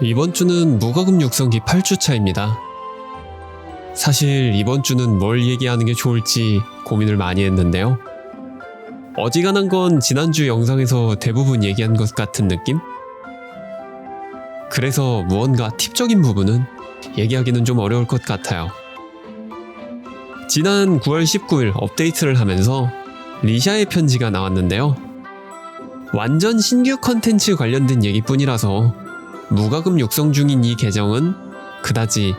이번 주는 무과금 육성기 8주차입니다. 사실 이번 주는 뭘 얘기하는 게 좋을지 고민을 많이 했는데요. 어지간한 건 지난주 영상에서 대부분 얘기한 것 같은 느낌? 그래서 무언가 팁적인 부분은 얘기하기는 좀 어려울 것 같아요. 지난 9월 19일 업데이트를 하면서 리샤의 편지가 나왔는데요. 완전 신규 컨텐츠 관련된 얘기뿐이라서 무과금 육성 중인 이 계정은 그다지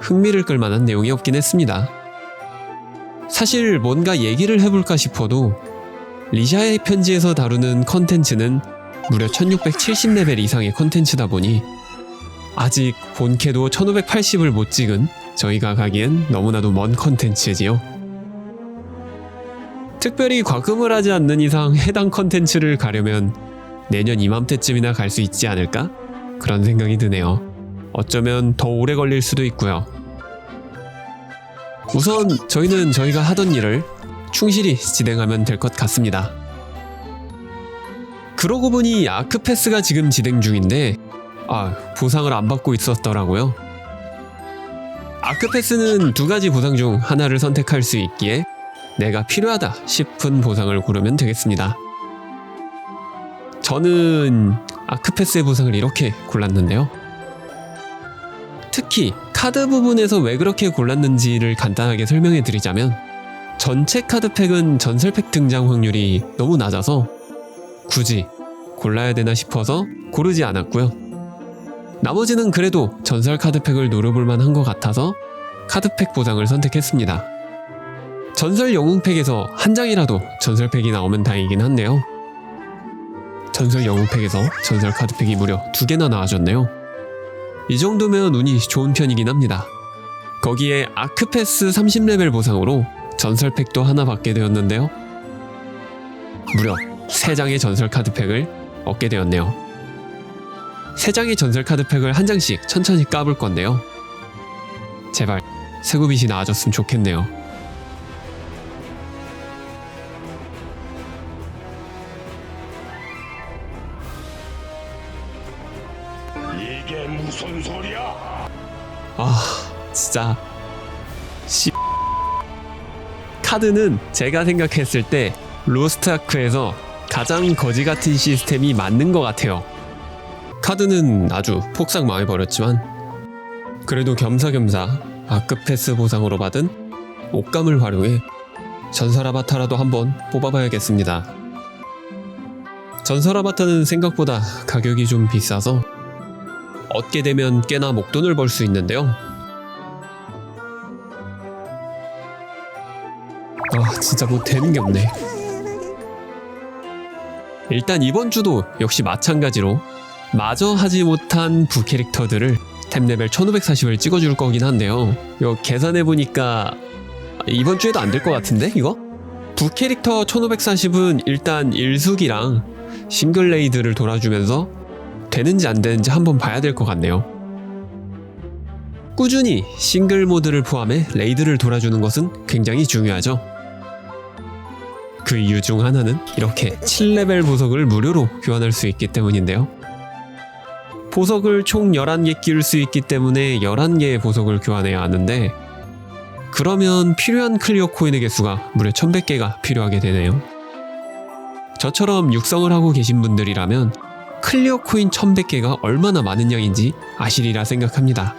흥미를 끌만한 내용이 없긴 했습니다. 사실 뭔가 얘기를 해볼까 싶어도 리샤의 편지에서 다루는 컨텐츠는 무려 1670레벨 이상의 컨텐츠다 보니 아직 본캐도 1580을 못 찍은 저희가 가기엔 너무나도 먼 컨텐츠지요. 특별히 과금을 하지 않는 이상 해당 컨텐츠를 가려면 내년 이맘때쯤이나 갈 수 있지 않을까? 그런 생각이 드네요. 어쩌면 더 오래 걸릴 수도 있고요. 우선 저희는 저희가 하던 일을 충실히 진행하면 될 것 같습니다. 그러고 보니 아크패스가 지금 진행 중인데 아 보상을 안 받고 있었더라고요. 아크패스는 두 가지 보상 중 하나를 선택할 수 있기에 내가 필요하다 싶은 보상을 고르면 되겠습니다. 저는 아크패스의 보상을 이렇게 골랐는데요. 특히 카드 부분에서 왜 그렇게 골랐는지를 간단하게 설명해 드리자면 전체 카드팩은 전설팩 등장 확률이 너무 낮아서 굳이 골라야 되나 싶어서 고르지 않았고요. 나머지는 그래도 전설 카드팩을 노려볼 만한 것 같아서 카드팩 보상을 선택했습니다. 전설 영웅팩에서 한 장이라도 전설팩이 나오면 다행이긴 한데요. 전설 영웅팩에서 전설 카드팩이 무려 두 개나 나와줬네요. 이 정도면 운이 좋은 편이긴 합니다. 거기에 아크패스 30레벨 보상으로 전설팩도 하나 받게 되었는데요. 무려 3장의 전설 카드팩을 얻게 되었네요. 3장의 전설 카드팩을 한 장씩 천천히 까볼 건데요. 제발 세구빛이 나와줬으면 좋겠네요. 소리야? 아 진짜 씨 카드는 제가 생각했을 때 로스트아크에서 가장 거지 같은 시스템이 맞는 것 같아요. 카드는 아주 폭삭 망해버렸지만 그래도 겸사겸사 아크패스 보상으로 받은 옷감을 활용해 전설 아바타라도 한번 뽑아봐야겠습니다. 전설 아바타는 생각보다 가격이 좀 비싸서 얻게 되면 꽤나 목돈을 벌 수 있는데요. 아, 진짜 뭐 되는 게 없네. 일단 이번 주도 역시 마찬가지로 마저 하지 못한 부 캐릭터들을 템 레벨 1540을 찍어줄 거긴 한데요. 이거 계산해보니까 이번 주에도 안 될 것 같은데, 이거? 부 캐릭터 1540은 일단 일숙이랑 싱글 레이드를 돌아주면서 되는지 안 되는지 한번 봐야 될 것 같네요. 꾸준히 싱글 모드를 포함해 레이드를 돌아주는 것은 굉장히 중요하죠. 그 이유 중 하나는 이렇게 7레벨 보석을 무료로 교환할 수 있기 때문인데요. 보석을 총 11개 끼울 수 있기 때문에 11개의 보석을 교환해야 하는데 그러면 필요한 클리어 코인의 개수가 무려 1100개가 필요하게 되네요. 저처럼 육성을 하고 계신 분들이라면 클리어 코인 1100개가 얼마나 많은 양인지 아시리라 생각합니다.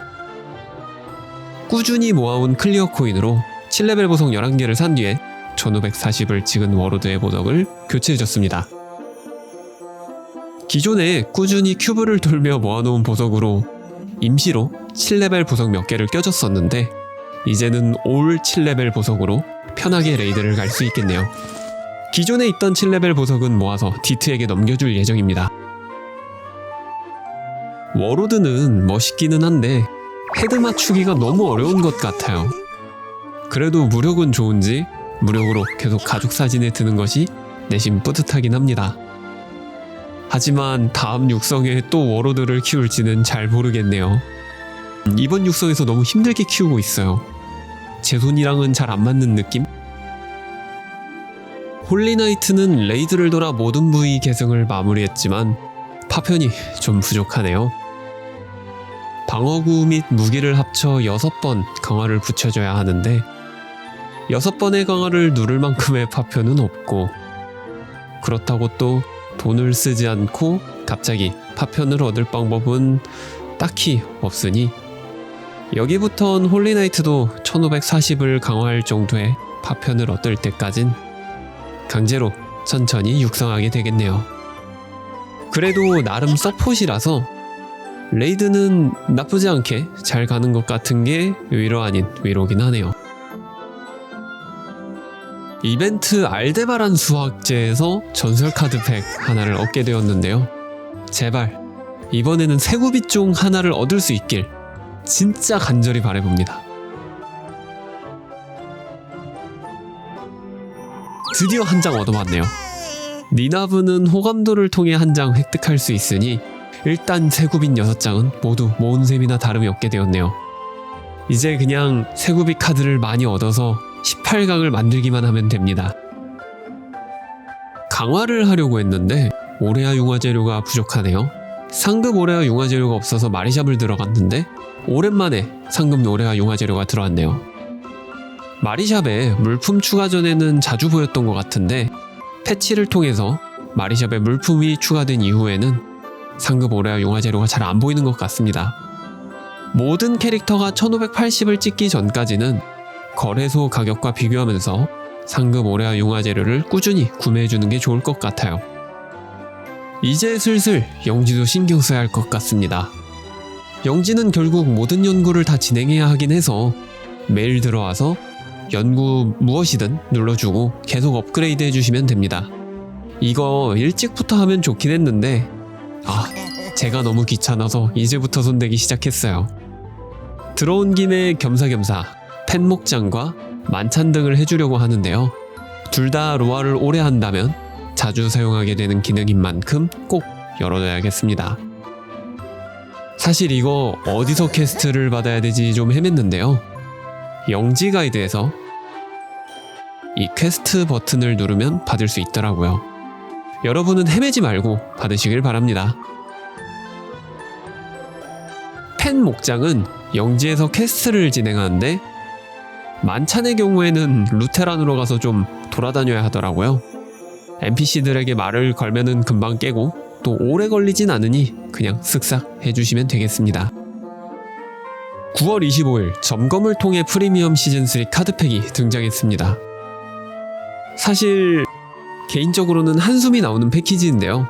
꾸준히 모아온 클리어 코인으로 7레벨 보석 11개를 산 뒤에 1540을 찍은 워로드의 보석을 교체해줬습니다. 기존에 꾸준히 큐브를 돌며 모아놓은 보석으로 임시로 7레벨 보석 몇 개를 껴줬었는데 이제는 올 7레벨 보석으로 편하게 레이드를 갈 수 있겠네요. 기존에 있던 7레벨 보석은 모아서 디트에게 넘겨줄 예정입니다. 워로드는 멋있기는 한데 헤드 맞추기가 너무 어려운 것 같아요. 그래도 무력은 좋은지 무력으로 계속 가족 사진에 드는 것이 내심 뿌듯하긴 합니다. 하지만 다음 육성에 또 워로드를 키울지는 잘 모르겠네요. 이번 육성에서 너무 힘들게 키우고 있어요. 제 손이랑은 잘 안 맞는 느낌? 홀리나이트는 레이드를 돌아 모든 부위 계승을 마무리했지만 파편이 좀 부족하네요. 방어구 및 무기를 합쳐 6번 강화를 붙여줘야 하는데 6번의 강화를 누를 만큼의 파편은 없고 그렇다고 또 돈을 쓰지 않고 갑자기 파편을 얻을 방법은 딱히 없으니 여기부턴 홀리나이트도 1540을 강화할 정도의 파편을 얻을 때까진 강제로 천천히 육성하게 되겠네요. 그래도 나름 서폿이라서 레이드는 나쁘지 않게 잘 가는 것 같은 게 위로 아닌 위로긴 하네요. 이벤트 알데바란 수학제에서 전설 카드팩 하나를 얻게 되었는데요. 제발 이번에는 세구빛 중 하나를 얻을 수 있길 진짜 간절히 바래봅니다. 드디어 한 장 얻어봤네요. 니나브는 호감도를 통해 한 장 획득할 수 있으니 일단 세구빛 6장은 모두 모은 셈이나 다름이 없게 되었네요. 이제 그냥 세구빛 카드를 많이 얻어서 18강을 만들기만 하면 됩니다. 강화를 하려고 했는데 오레아 융화 재료가 부족하네요. 상급 오레아 융화 재료가 없어서 마리샵을 들어갔는데 오랜만에 상급 오레아 융화 재료가 들어왔네요. 마리샵에 물품 추가 전에는 자주 보였던 것 같은데 패치를 통해서 마리샵에 물품이 추가된 이후에는 상급 오레아 융화 재료가 잘 안 보이는 것 같습니다. 모든 캐릭터가 1580을 찍기 전까지는 거래소 가격과 비교하면서 상급 오레아 융화 재료를 꾸준히 구매해주는 게 좋을 것 같아요. 이제 슬슬 영지도 신경 써야 할 것 같습니다. 영지는 결국 모든 연구를 다 진행해야 하긴 해서 매일 들어와서 연구 무엇이든 눌러주고 계속 업그레이드 해주시면 됩니다. 이거 일찍부터 하면 좋긴 했는데 아 제가 너무 귀찮아서 이제부터 손대기 시작했어요. 들어온 김에 겸사겸사 펜 목장과 만찬 등을 해주려고 하는데요. 둘 다 로아를 오래 한다면 자주 사용하게 되는 기능인 만큼 꼭 열어둬야겠습니다. 사실 이거 어디서 퀘스트를 받아야 되지 좀 헤맸는데요. 영지 가이드에서 이 퀘스트 버튼을 누르면 받을 수 있더라고요. 여러분은 헤매지 말고 받으시길 바랍니다. 펜 목장은 영지에서 퀘스트를 진행하는데 만찬의 경우에는 루테란으로 가서 좀 돌아다녀야 하더라고요. NPC들에게 말을 걸면은 금방 깨고 또 오래 걸리진 않으니 그냥 쓱싹 해주시면 되겠습니다. 9월 25일 점검을 통해 프리미엄 시즌3 카드팩이 등장했습니다. 사실 개인적으로는 한숨이 나오는 패키지인데요.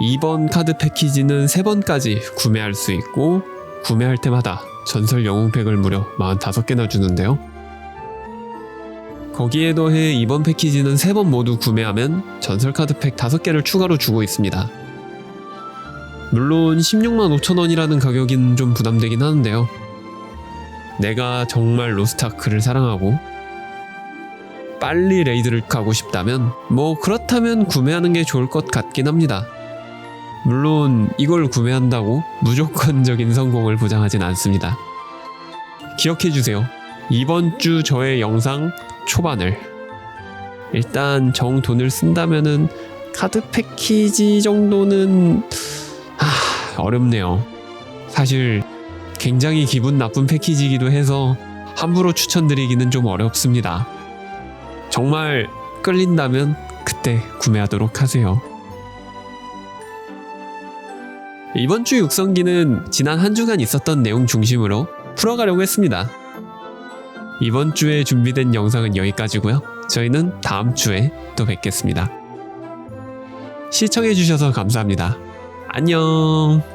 이번 카드 패키지는 3번까지 구매할 수 있고 구매할 때마다 전설 영웅팩을 무려 45개나 주는데요. 거기에 더해 이번 패키지는 3번 모두 구매하면 전설 카드팩 5개를 추가로 주고 있습니다. 물론 16만 5천원이라는 가격은 좀 부담되긴 하는데요. 내가 정말 로스타크를 사랑하고 빨리 레이드를 가고 싶다면 뭐 그렇다면 구매하는 게 좋을 것 같긴 합니다. 물론 이걸 구매한다고 무조건적인 성공을 보장하진 않습니다. 기억해 주세요. 이번 주 저의 영상 초반을 일단 정 돈을 쓴다면은 카드 패키지 정도는 하, 어렵네요. 사실 굉장히 기분 나쁜 패키지이기도 해서 함부로 추천드리기는 좀 어렵습니다. 정말 끌린다면 그때 구매하도록 하세요. 이번 주 육성기는 지난 한 주간 있었던 내용 중심으로 풀어가려고 했습니다. 이번 주에 준비된 영상은 여기까지고요. 저희는 다음 주에 또 뵙겠습니다. 시청해주셔서 감사합니다. 안녕!